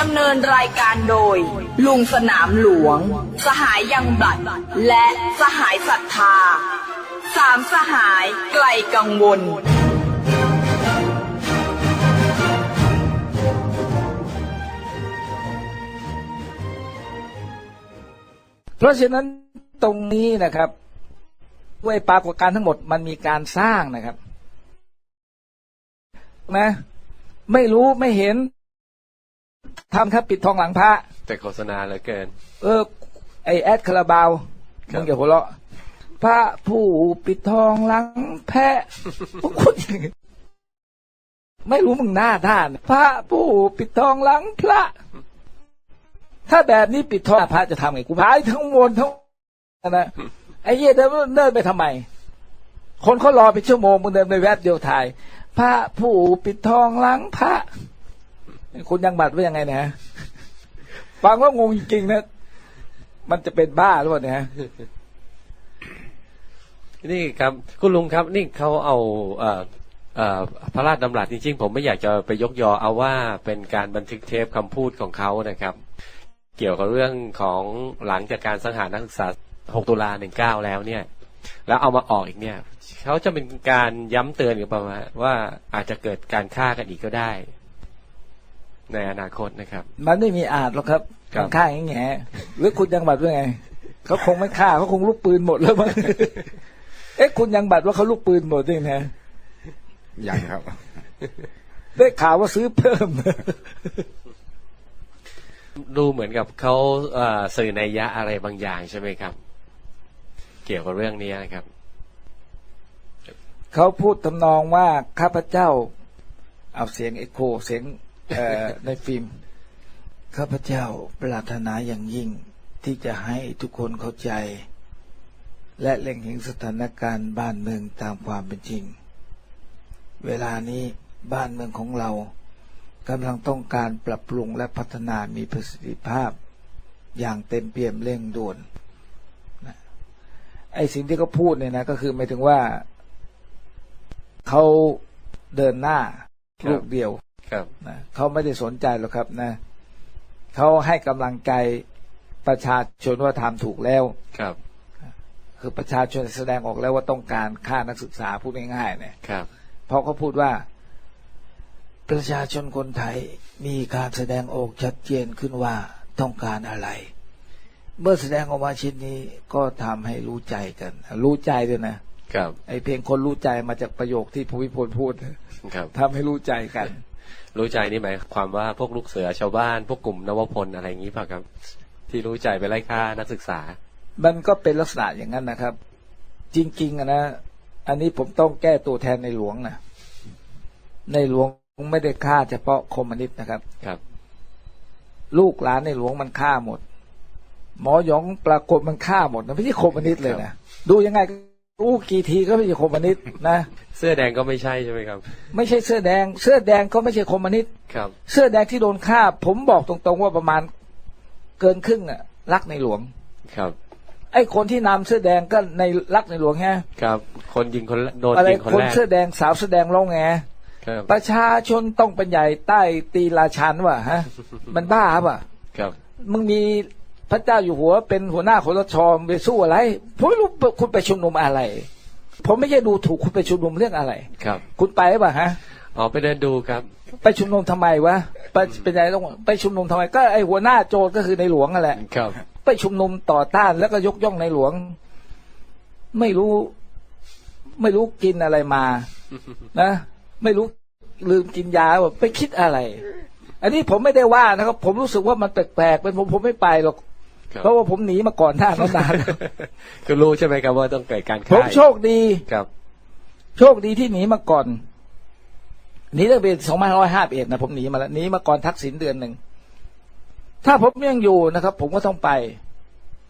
ดำเนินรายการโดย ลุงสนามหลวง สหายยังบลัดและสหายศรัทธา สามสหายไกลกังวล เพราะฉะนั้นตรงนี้นะครับด้วยปรากฏการณ์ทั้งหมดมันมีการสร้างนะครับ นะ ไม่รู้ไม่เห็น ทำครับปิดทองหลังพระ แต่โฆษณาเหลือเกิน เออ ไอแอดคาราบาวครับมึงอย่าหัวเราะพระผู้ปิดทองหลังแพะพูดอย่างนี้ไม่รู้มึงหน้าด้าน พระผู้ปิดทองหลังพระ ถ้าแบบนี้ปิดทองพระจะทำไงกูพายทั้งวนทั้งนะไอ้เหี้ยเดินเดินไปทำไม คนเขารอเป็นชั่วโมงมึงเดินไปแวบเดียวถ่าย พระผู้ปิดทองหลังพระ คุณยังบัตรว่ายังไงนะ ฟังว่างงจริงๆนะ มันจะเป็นบ้าหรือเปล่าเนี่ยนี่ครับ คุณลุงครับ นี่เขาเอาเอ่อเอ่อพระราชดำรัสจริงๆ ผมไม่อยากจะไปยกยอเอาว่าเป็นการบันทึกเทปคำพูดของเขานะครับ เกี่ยวกับเรื่องของหลังจากการสังหารนักศึกษา 6 ตุลา 19 แล้วเนี่ย แล้วเอามาออกอีกเนี่ยเขาจะเป็นการย้ำเตือนหรือเปล่าว่าอาจจะเกิดการฆ่ากันอีกก็ได้ ในอนาคตนะครับ มันไม่มีอาจหรอกครับครับมันฆ่าแง่ๆหรือคุณยังบัตรว่าไงเขาคงไม่ฆ่าเขาคงลูกปืนหมดแล้วมั้งเอ๊ะคุณยังบัตรว่าเขาลูกปืนหมดด้วยนะยังครับ ได้ข่าวว่าซื้อเพิ่ม ดูเหมือนกับเขาเอ่อสื่อในยยะอะไรบางอย่างใช่ไหมครับ เกี่ยวกับเรื่องนี้นะครับ เขาพูดทำนองว่าข้าพเจ้า เอาเสียงเอ็กโคเสียงเอ่อ ในฟิล์มข้าพเจ้าปรารถนาอย่างยิ่งที่จะให้ทุกคนเข้าใจ และเล็งเห็นสถานการณ์บ้านเมืองตามความเป็นจริง เวลานี้บ้านเมืองของเรากำลังต้องการปรับปรุงและพัฒนามีประสิทธิภาพ อย่างเต็มเปี่ยมเร่งด่วนนะไอ้สิ่งที่เขาพูดเนี่ยนะ ก็คือหมายถึงว่าเขาเดินหน้าครับลูกเดียว ครับนะเขาไม่ได้สนใจหรอกครับนะเขาให้กำลังใจประชาชนว่าทำถูกแล้วครับ คือประชาชนแสดงออกแล้วว่าต้องการค่านักศึกษาพูดง่ายๆเนี่ยครับเพราะเขาพูดว่า ประชาชนคนไทยมีการแสดงออกชัดเจนขึ้นว่าต้องการอะไร เมื่อแสดงออกมาชิ้นนี้ก็ทำให้รู้ใจกัน รู้ใจด้วยนะครับไอเพลงคนรู้ใจมาจากประโยคที่ภูมิพลพูดครับทำให้รู้ใจกัน รู้ใจนี่หมายความว่าพวกลูกเสือชาวบ้านพวกกลุ่มนวพลอะไรอย่างนี้ป่ะครับ ที่รู้ใจไปไล่ฆ่านักศึกษา มันก็เป็นลักษณะอย่างนั้นนะครับ จริงๆอะนะอันนี้ผมต้องแก้ตัวแทนในหลวงนะในหลวงไม่ได้ฆ่าเฉพาะคอมมิวนิสต์นะครับครับ ลูกหลานในหลวงมันฆ่าหมด หมอหยองปรากฏมันฆ่าหมดนะไม่ใช่คอมมิวนิสต์เลยนะดูยังไง รู้กี่ทีก็ไม่ใช่คอมมิวนิสต์นะ เสื้อแดงก็ไม่ใช่ใช่ไหมครับ ไม่ใช่เสื้อแดง เสื้อแดงก็ไม่ใช่คอมมิวนิสต์ครับ เสื้อแดงที่โดนฆ่า ผมบอกตรงๆว่าประมาณเกินครึ่งอะรักในหลวงครับ ไอ้คนที่นำเสื้อแดงก็ในรักในหลวงฮะครับ คนยิงคนแรกโดนอะไรยิงคนคนแรกเสื้อแดงสาวเสื้อแดงร้องไงครับประชาชนต้องเป็นใหญ่ใต้ตีนราชันวะฮะ มันบ้าป่ะครับ มึงมี พระเจ้าอยู่หัวเป็นหัวหน้าคอรชมไปสู้อะไรผมไม่รู้คุณไปชุมนุมอะไร ผมไม่ใช่ดูถูกคุณไปชุมนุมเรื่องอะไร ครับ คุณไปป่ะฮะออกไปเดินดูครับ ไปชุมนุมทำไมวะไปเป็นไงต้องไปชุมนุมทำไม ก็ไอหัวหน้าโจรก็คือในหลวงนั่นแหละครับ ไปชุมนุมต่อต้านแล้วก็ยกย่องในหลวง ไม่รู้ ไม่รู้กินอะไรมา นะ ไม่รู้ลืมกินยาแบบไปคิดอะไร อันนี้ผมไม่ได้ว่านะครับ ผมรู้สึกว่ามันแปลกๆเป็นผมผมไม่ไปหรอกครับ เพราะว่าผมหนีมาก่อนหน้านั้นนานแล้วคือรู้ใช่ไหมครับว่าต้องเกิดการผฆ่ามโชคดีครับ โชคดีที่หนีมาก่อนหนีตั้งแต่สองพันร้อยห้าเอ็ดนะผมหนีมาแล้วหนีมาก่อนทักษิณเดือนหนึ่งถ้าผมยังอยู่นะครับ ผมก็ต้องไป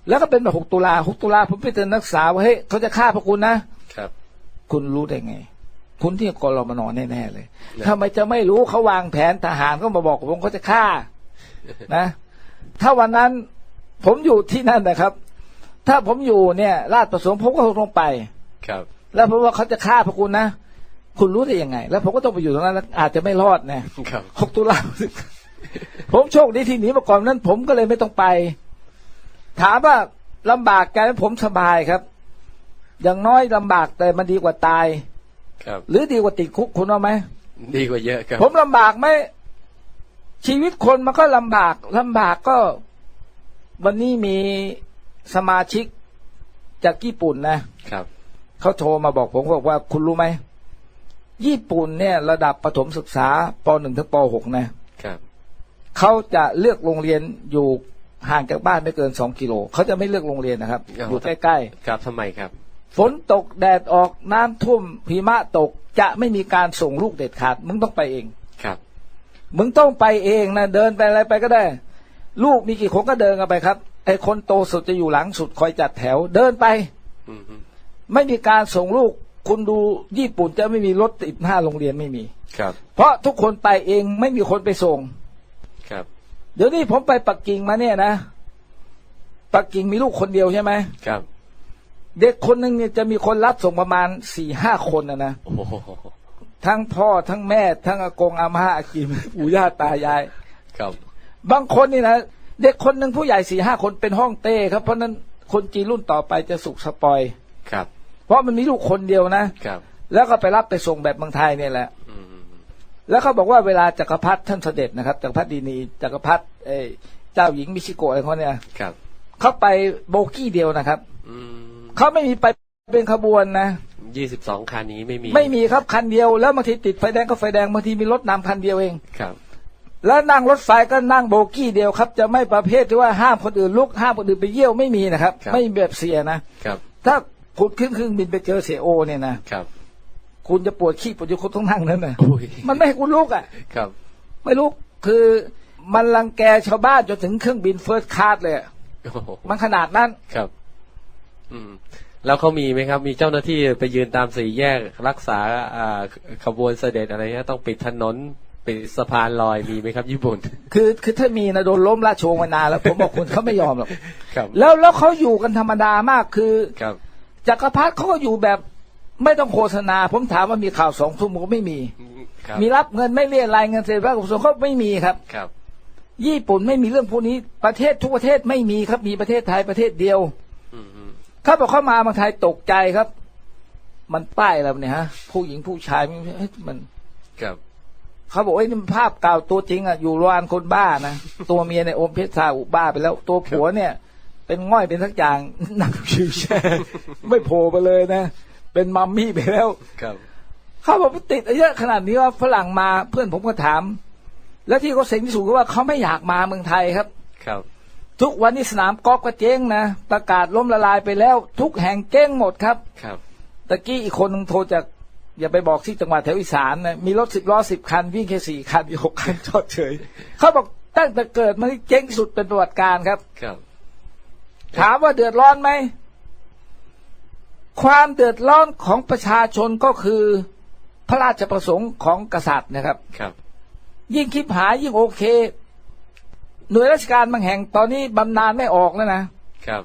แล้วก็เป็นแบบหกตุลาหกตุลาผมไปเตือนนักศึกษาว่าเฮ้ยเขาจะฆ่าพวกคุณนะครับ คุณรู้ได้ไง คุณที่กรมนแน่ๆเลยนะทำไมจะไม่รู้เขาวางแผนทหารเขามาบอกผมเขาจะฆ่า นะ ถ้าวันนั้น ผมอยู่ที่นั่นนะครับ ถ้าผมอยู่เนี่ยราชประสงค์ผมก็คงลงไป ครับ แล้วผมว่าเขาจะฆ่าพวกคุณนะคุณรู้ได้ยังไง แล้วผมก็ต้องไปอยู่ตรงนั้นแล้วอาจจะไม่รอดนะครับหกตุลาผมโชคดีที่หนีมาก่อนนั้น ผมก็เลยไม่ต้องไป ถามว่าลำบากใจไหมผมสบายครับ อย่างน้อยลำบากแต่มันดีกว่าตาย ครับ หรือดีกว่าติดคุกคุณว่าไหมดีกว่าเยอะครับ ผมลำบากไหมชีวิตคนมันก็ลำบากลำบากก็ วันนี้มีสมาชิกจากญี่ปุ่นนะครับเขาโทรมาบอกผมบอกว่าคุณรู้ไหมญี่ปุ่นเนี่ย ระดับประถมศึกษาป .1 ถึงป .6 นะครับเขาจะเลือกโรงเรียนอยู่ห่างจากบ้านไม่เกินสองกิโลเขาจะไม่เลือกโรงเรียนนะครับ อยู่ใกล้ครับทำไมครับๆฝนตกแดดออกน้ำท่วมหิมะตกจะไม่มีการส่งลูกเด็ดขาด มึงต้องไปเองครับ มึงต้องไปเองนะเดินไปอะไรไปก็ได้ ลูกมีกี่คนก็เดินกันไปครับ ไอ้คนโตสุดจะอยู่หลังสุดคอยจัดแถว เดินไปอืมฮึไม่มีการส่งลูก คุณดูญี่ปุ่นจะไม่มีรถติดหน้าโรงเรียนไม่มี ครับ เพราะทุกคนไปเองไม่มีคนไปส่ง ครับ เดี๋ยวนี้ผมไปปักกิ่งมาเนี่ยนะปักกิ่งมีลูกคนเดียวใช่ไหมครับ เด็กคนหนึ่งเนี่ยจะมีคนรับส่งประมาณสี่ห้าคนนะนะโอ้โหทั้งพ่อทั้งแม่ ทั้งอากงอาม่าอากิมปู่ย่าตายาย ครับ บางคนนี่นะเด็กคนหนึ่งผู้ใหญ่สี่ห้าคนเป็นห้องเต้ครับเพราะฉะนั้นคนจีนรุ่นต่อไปจะสุกสปอยครับ เพราะมันมีลูกคนเดียวนะครับ แล้วก็ไปรับไปส่งแบบเมืองไทยเนี่ยแหละอืมแล้วเขาบอกว่าเวลาจักรพรรดิท่านเสด็จนะครับจักรพรรดินีจักรพรรดิเอ่อเจ้าหญิงมิชิโกะอะไรเขาเนี่ยครับเขาไปโบกี้เดียวนะครับอืมเขาไม่มีไปเป็นขบวนนะยี่สิบสองคันนี้ไม่มี ไม่มีครับคันเดียวแล้วบางทีติดไฟแดงก็ไฟแดงบางทีมีรถนำคันเดียวเองครับ แล้วนั่งรถไฟก็นั่งโบกี้เดียวครับ จะไม่ประเภทที่ว่าห้ามคนอื่นลุกห้ามคนอื่นไปเยี่ยวไม่มีนะครับ ไม่มีแบบเสียนะครับถ้าคุณขึ้นเครื่องบินไปเจอเสียโอเนี่ยนะครับ คุณจะปวดขี้ปวดยุคุณต้องนั่งนั่นนะอุ้ยมันไม่ให้คุณลุกอะครับ ไม่ลุกคือมันรังแกชาวบ้านจนถึงเครื่องบินเฟิร์สคลาสเลยอะโอ้โหมันขนาดนั้นครับ อืมแล้วเขามีไหมครับ มีเจ้าหน้าที่ไปยืนตามสี่แยกรักษาอ่าขบวนเสด็จอะไรเงี้ยต้องปิดถนน ปิดสะพานลอยมีไหมครับญี่ปุ่น คือคือถ้ามีนะโดนล้มราชวงศ์มานานแล้ว ผมบอกคุณเขาไม่ยอมหรอกครับแล้วแล้วเขาอยู่กันธรรมดามากคือครับจักรพรรดิเขาก็อยู่แบบไม่ต้องโฆษณา ผมถามว่ามีข่าวสองทุ่มก็ไม่มี ครับมีรับเงินไม่เรียรายเงินเสร็จพระกุศลเขาไม่มีครับ ครับ ญี่ปุ่นไม่มีเรื่องพวกนี้ประเทศทุกประเทศไม่มีครับมีประเทศไทยประเทศเดียวอืมอืมเขาบอกเข้ามาเมืองไทยตกใจครับ มันป้ายอะไรเนี่ยฮะ ผู้หญิงผู้ชายมันเอ๊ะมันครับ เขาบอกว่านี่มันภาพเก่าตัวจริงอะอยู่โรงพยาบาลคนบ้านะตัวเมียในยอมเพชรซาอุบ้าไปแล้วตัวผัวเนี่ย เป็นง่อยเป็นทักอย่างนั่งชิวแช่ไม่โผล่ไปเลยนะเป็นมัมมี่ไปแล้วครับเขาบอกว่าติดเยอะขนาดนี้ว่าฝรั่งมาเพื่อนผมก็ถาม แล้วที่เขาเซ็งที่สุดก็ว่าเขาไม่อยากมาเมืองไทยครับ ครับ ทุกวันนี้สนามกอล์ฟก็เจ๊งนะประกาศล้มละลายไปแล้ว ทุกแห่งเจ๊งหมดครับ ครับตะกี้อีกคนหนึงโทรจาก อย่าไปบอกที่จังหวัดแถวอีสานนะมีรถสิบล้อสิบคัน วิ่งแค่สี่คันอีกหกคันจอดเฉยเขาบอกตั้งแต่เกิดมานี่เจ๊งที่สุดเป็นประวัติการครับ ครับ ถามว่าเดือดร้อนไหม ความเดือดร้อนของประชาชนก็คือ พระราชประสงค์ของกษัตริย์นะครับ ครับ ยิ่งคิดหายยิ่งโอเค หน่วยราชการบางแห่งตอนนี้บำนาญไม่ออกแล้วนะครับ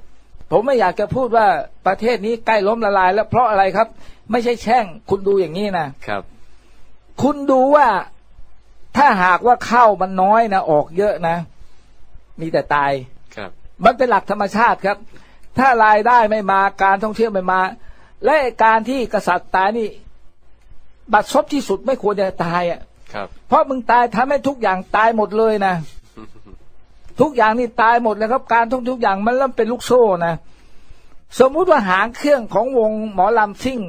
ผมไม่อยากจะพูดว่าประเทศนี้ใกล้ล้มละลาย แล้วเพราะอะไรครับ ไม่ใช่แช่ง คุณดูอย่างนี้นะครับ คุณดูว่าถ้าหากว่าเข้ามันน้อยนะออกเยอะนะ มีแต่ตายครับ มันเป็นหลักธรรมชาติครับ ถ้ารายได้ไม่มาการท่องเที่ยวไม่มา และไอ้การที่กษัตริย์ตายนี่ บัดซบที่สุดไม่ควรจะตายอะครับ เพราะมึงตายทำให้ทุกอย่างตายหมดเลยนะ ทุกอย่างนี่ตายหมดเลยครับ การท่องทุกอย่างมันเริ่มเป็นลูกโซ่นะสมมุติว่าหางเครื่องของวงหมอลำซิ่ง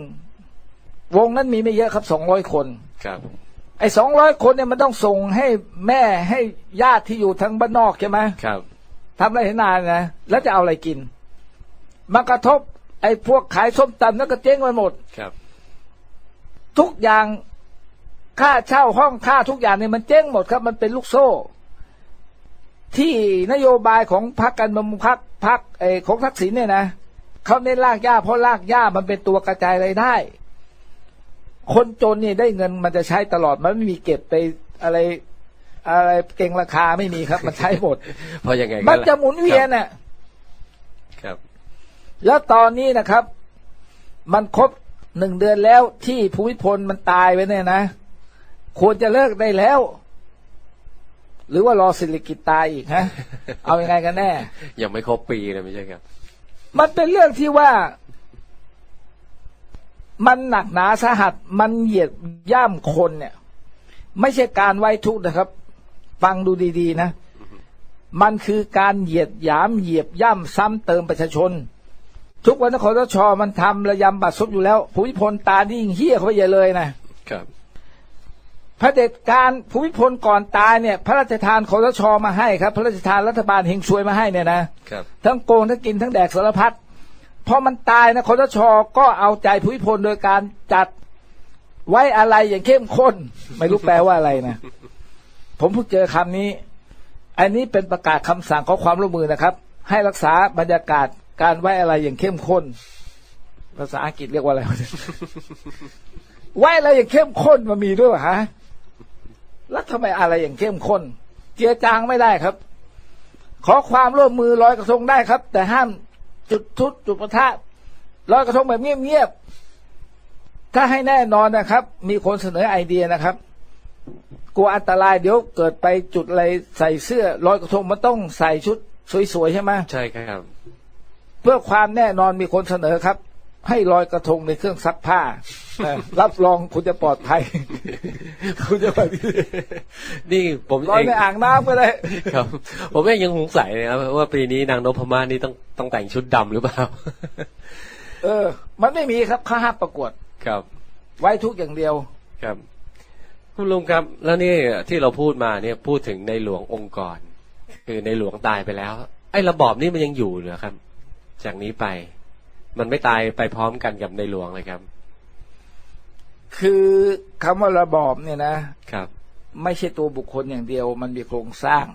วงนั้นมีไม่เยอะครับสองร้อยคนครับไอ้สองร้อยคนเนี่ยมันต้องส่งให้แม่ให้ญาติที่อยู่ทางบ้านนอกใช่ไหมครับทำอะไรให้นานนะแล้วจะเอาอะไรกินมากระทบ ไอ้พวกขายส้มตำแล้วก็เจ๊งไปหมดครับ ทุกอย่างค่าเช่าห้องค่าทุกอย่างเนี่ยมันเจ๊งหมดครับ มันเป็นลูกโซ่ ที่นโยบายของพรรคการเมืองพรรคพรรคเออของทักษิณเนี่ยนะเขาเน้นลากหญ้าเพราะลากหญ้ามันเป็นตัวกระจายรายได้ คนจนเนี่ยได้เงินมันจะใช้ตลอดมันไม่มีเก็บไปอะไร อะไรเก่งราคาไม่มีครับ มันใช้หมดเพราะยังไงก็มันจะหมุนเวียนน่ะครับ แล้วตอนนี้นะครับ มันครบหนึ่งเดือนแล้วที่ภูมิพลมันตายไปเนี่ยนะควรจะเลิกได้แล้ว หรือว่ารอสิริกิตตายอีกฮะ เอาอยัางไงกันแน่ ยังไม่ครบปีเลยไม่ใช่ครับ มันเป็นเรื่องที่ว่า มันหนักหนาสาหัส มันเหยียดย่ำคนเนี่ย ไม่ใช่การไว้ทุกข์นะครับ ฟังดูดี ๆ นะ มันคือการเหยียดหยามเหยียบย่ำซ้ำเติมประชาชน ทุกวันนครชมันทำระยำบัตรซบอยู่แล้วภูมิพลตานี่ยิ่งเฮี้ยเขาไปใหญ่เลยนะครับ พระเผด็จการภูมิพลก่อนตายเนี่ย พระราชทานคอสชมาให้ครับ พระราชทานรัฐบาลเฮงซวยมาให้เนี่ยนะครับทั้งโกงทั้งกินทั้งแดกสารพัดพอมันตายนะคอสชก็เอาใจภูมิพลโดยการจัดไว้อะไรอย่างเข้มข้น ไม่รู้แปลว่าอะไรนะ ผมเพิ่งเจอคำนี้ อันนี้เป็นประกาศคำสั่งขอความร่วมมือนะครับ ให้รักษาบรรยากาศการไว้อะไรอย่างเข้มข้น ภาษาอังกฤษเรียกว่าอะไรวะเนี่ยไว้อะไรอย่างเข้มข้นมันมีด้วยเหรอฮะ แล้วทำไมอะไรอย่างเข้มข้น เจียจางไม่ได้ครับ ขอความร่วมมือลอยกระทงได้ครับ แต่ห้ามจุดทุดจุดประทัดลอยกระทงแบบเงียบๆถ้าให้แน่นอนนะครับ มีคนเสนอไอเดียนะครับ กลัวอันตรายเดี๋ยวเกิดไปจุดอะไรใส่เสื้อลอยกระทงมันต้องใส่ชุดสวยๆใช่ไหมใช่ครับ เพื่อความแน่นอนมีคนเสนอครับ ให้ลอยกระทงในเครื่องซักผ้าเออรับรองคุณจะปลอดภัย คุณจะแบบนี่ผมลอยเองในอ่างน้ำก็ได้ครับ ผมเองยังสงสัยเลยครับว่าปีนี้นางนพมาศนี่ต้องต้องแต่งชุดดำหรือเปล่า เออ มันไม่มีครับข้าห้ามประกวดครับ ไว้ทุกอย่างเดียวครับ คุณลุงครับ แล้วนี่ที่เราพูดมาเนี่ยพูดถึงในหลวงองค์กร คือในหลวงตายไปแล้ว ไอ้ระบอบนี่มันยังอยู่เหรอครับ จากนี้ไป มันไม่ตายไปพร้อมกันกับในหลวงเลยครับ คือคำว่าระบอบเนี่ยนะครับ ไม่ใช่ตัวบุคคลอย่างเดียว มันมีโครงสร้าง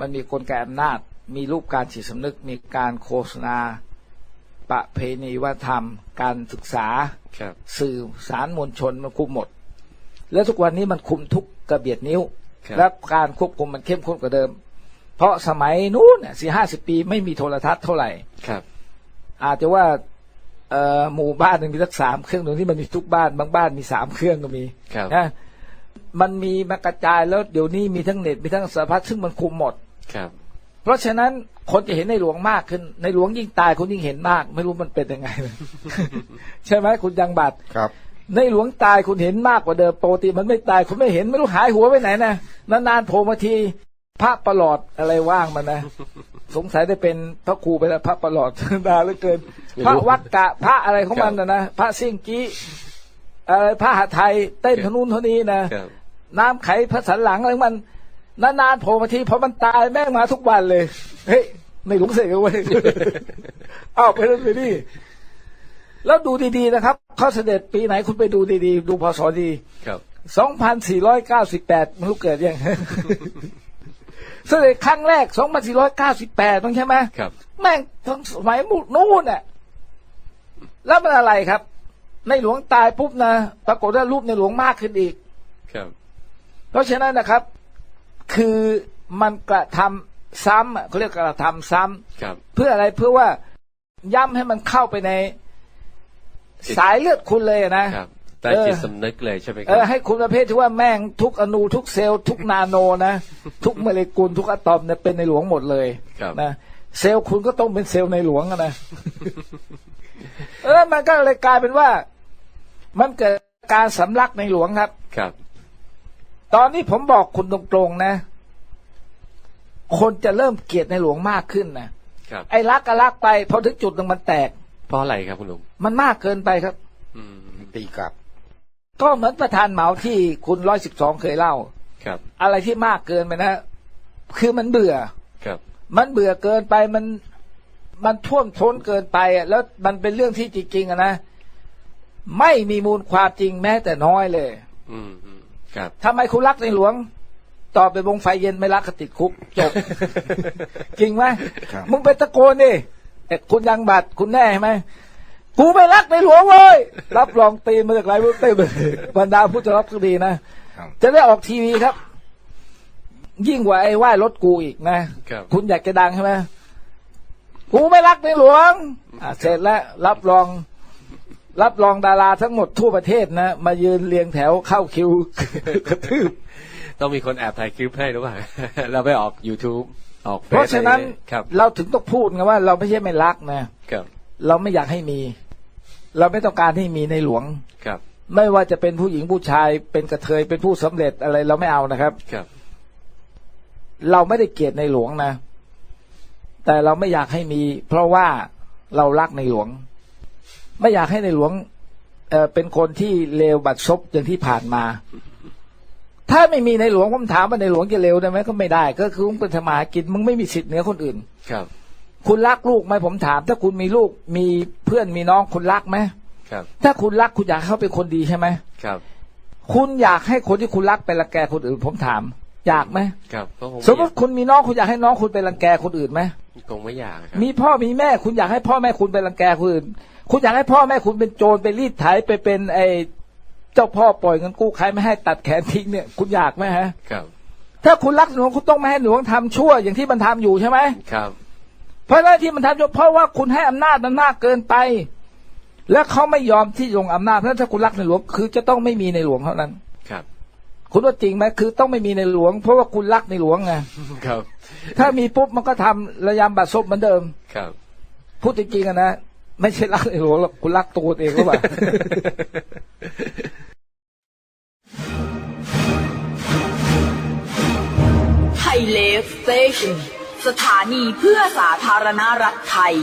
มันมีกลไกอำนาจ มีรูปการจิตสำนึก มีการโฆษณา ประเพณีวัฒนธรรม การศึกษาครับสื่อสารมวลชนมันคุมหมด แล้วทุกวันนี้มันคุมทุกกระเบียดนิ้วครับและการควบคุมมันเข้มข้นกว่าเดิม เพราะสมัยนู้นสี่ห้าสิบปีไม่มีโทรทัศน์เท่าไหร่ครับ อาจจะว่าเอ่อหมู่บ้านหนึ่งมีสักสามเครื่องหนึ่งที่มันมีทุกบ้านบางบ้านมีสามเครื่องก็มีครับนะมันมีมากระจายแล้วเดี๋ยวนี้มีทั้งเน็ตมีทั้งสารพัดซึ่งมันคุมหมดครับ เพราะฉะนั้นคนจะเห็นในหลวงมากขึ้น ในหลวงยิ่งตายคนยิ่งเห็นมาก ไม่รู้มันเป็นยังไง ใช่ไหมคุณยังบัตรครับ ในหลวงตายคุณเห็นมากกว่าเดิมปกติมันไม่ตายคุณไม่เห็นไม่รู้หายหัวไปไหนนะนานๆโผล่มาที พระประหลอดอะไรว่างมันนะ สงสัยได้เป็นพระครูไปแล้วพระประหลอดนานเหลือเกินไม่พระรู้วักกะ พระอะไรของมันนะนะพระซิ่งกี้อะไรพระหาไทยเต้นครับทนุนเท่านี้นะครับน้ำไขพระสันหลังอะไรของมันนานๆโผล่มาทีพอมันตายแม่งมาทุกวันเลย เฮ้ยในหลวงเสกเอาไว้ยเอาไปเลยดิแล้วดูดีๆนะครับเขาเสด็จปีไหนคุณไปดูดีๆ ดูพศดีครับสองพันสี่ร้อยเก้าสิบแปดมันรู้เกิดยัง เสด็จครั้งแรกสองพันสี่ร้อยเก้าสิบแปดต้องใช่ไหมครับ แม่งทั้งสมัยมุนู่นน่ะแล้วมันอะไรครับ ในหลวงตายปุ๊บนะปรากฏว่ารูปในหลวงมากขึ้นอีก ครับ เพราะฉะนั้นนะครับ คือมันกระทำซ้ำอะเขาเรียกกระทำซ้ำครับ เพื่ออะไรเพื่อว่าย้ำให้มันเข้าไปในจิตสายเลือดคุณเลยอะนะครับ ใต้เออจิตสำนึกเลยใช่ไหมคเอรัอบให้คุณประเภทที่ว่าแม่งทุกอนูทุกเซลล์ทุกนาโนนะ ทุกโมเลกุลทุกอะตอมเนี่ยเป็นในหลวงหมดเลยครับ นะเซลล์คุณก็ต้องเป็นเซลล์ในหลวงอะนะแล้วมันก็เลยกลายเป็นว่า มันเกิดการสำลักในหลวงครับ ครับ ตอนนี้ผมบอกคุณตรงๆนะ คนจะเริ่มเกลียดในหลวงมากขึ้นนะครับ ไอ้รักก็รักไปพอถึงจุดหนึ่งมันแตก เพราะอะไรครับคุณลุงมันมากเกินไปครับ อืมตีกลับ ก็เหมือนประธานเหมาที่คุณร้อยสิบสองเคยเล่า ครับ อะไรที่มากเกินไปนะ คือมันเบื่อ ครับ มันเบื่อเกินไปมันมันท่วมท้นเกินไปอะแล้วมันเป็นเรื่องที่จริงๆอะนะไม่มีมูลความจริงแม้แต่น้อยเลย อืมอืมครับ ทำไมคุณรักในหลวง ต่อไปวงไฟเย็นไม่รักก็ติดคุกจบ จริงไหมครับ มึงไปตะโกนดิเอ๊ะคุณยังบัตรคุณแน่ใช่ไหม กูไม่รักในหลวงเลย รับรองตีนมาจากไรไม่รู้เต็มเลยบรรดาผู้จะรับคดีนะ ครับ จะได้ออกทีวีครับ ยิ่งกว่าไอ้ไหว้รถกูอีกนะ ครับ คุณอยากจะดังใช่ไหมกูไม่รักในหลวง อะเสร็จแล้วรับรอง รับรองดาราทั้งหมดทั่วประเทศนะ มายืนเรียงแถวเข้าคิว กระทืบ ต้องมีคนแอบถ่ายคลิปให้หรือเปล่า เราไปออก YouTube ออก เพราะฉะนั้น ครับ เราถึงต้องพูดไงว่า เราไม่ใช่ไม่รักนะ ครับ เราไม่อยากให้มี เราไม่ต้องการให้มีในหลวงครับ ไม่ว่าจะเป็นผู้หญิงผู้ชายเป็นกระเทยเป็นผู้สำเร็จอะไรเราไม่เอานะครับครับ เราไม่ได้เกลียดในหลวงนะ แต่เราไม่อยากให้มี เพราะว่าเรารักในหลวง ไม่อยากให้ในหลวงเอ่อเป็นคนที่เลวบัดซบอย่างที่ผ่านมา ถ้าไม่มีในหลวงผมถามว่าในหลวงจะเลวได้ไหมก็ไม่ได้ ก็คือมึงเป็นธรรมาหากินมึงไม่มีสิทธิ์เหนือคนอื่น ครับ คุณรักลูกไหมผมถาม ถ้าคุณมีลูกมีเพื่อนมีน้องคุณรักไหมครับ ถ้าคุณรักคุณอยากให้เขาเป็นคนดีใช่ไหมครับ คุณอยากให้คนที่คุณรักไปรังแกคนอื่น ผมถาม อยากไหมครับก็คงสมมติคุณมีน้องคุณอยากให้น้องคุณไปรังแกคนอื่นไหมคงไม่อยากครับมีพ่อมีแม่ คุณอยากให้พ่อแม่คุณไปรังแกคนอื่น คุณอยากให้พ่อแม่คุณเป็นโจรไปรีดไถไปเป็นไอ้เจ้าพ่อปล่อยเงินกู้ใครไม่ให้ตัดแขนทิ้งเนี่ย คุณอยากไหมฮะ ครับ ถ้าคุณรักหลวงคุณต้องไม่ให้หลวงทำชั่วอย่างที่มันทำอยู่ใช่ไหมครับ เพราะฉะนั้นที่มันทำชั่วเพราะว่าคุณให้อำนาจมันมากเกินไป และเขาไม่ยอมที่ลงอำนาจเพราะฉะนั้นถ้าคุณรักในหลวงคือจะต้องไม่มีในหลวงเท่านั้น ครับ คุณว่าจริงไหมคือต้องไม่มีในหลวง เพราะว่าคุณรักในหลวงไงครับ ถ้ามีปุ๊บมันก็ทำระยำบัตรซบเหมือนเดิม ครับ พูดจริงๆอะนะไม่ใช่รักในหลวงหรอกคุณรักตัวเองหรือเปล่าไทยเลฟสเตชัน สถานีเพื่อสาธารณรัฐไทย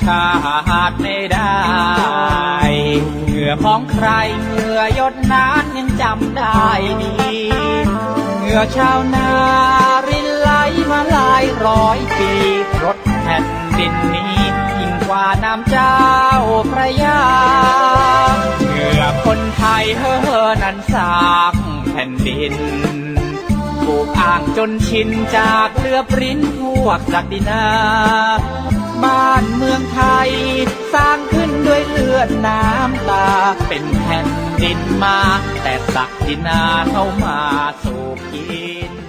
อสร้างชาติไม่ได้เหงื่อของใครเหงื่อยดนั้นยังจำได้ดีเหงื่อชาวนารินไหลมาหลายร้อยปีรถแผ่นดินนี้ยิ่งกว่าน้ำเจ้าพระยาเหงื่อคนไทยเฮ้อนั้นสร้างแผ่นดิน ปลูกอ่างจนชินจากเลือบริ้นพวกศักดินา บ้านเมืองไทย สร้างขึ้นด้วยเลือดน้ำตา เป็นแผ่นดินมา แต่ศักดินาเข้ามาสู่กิน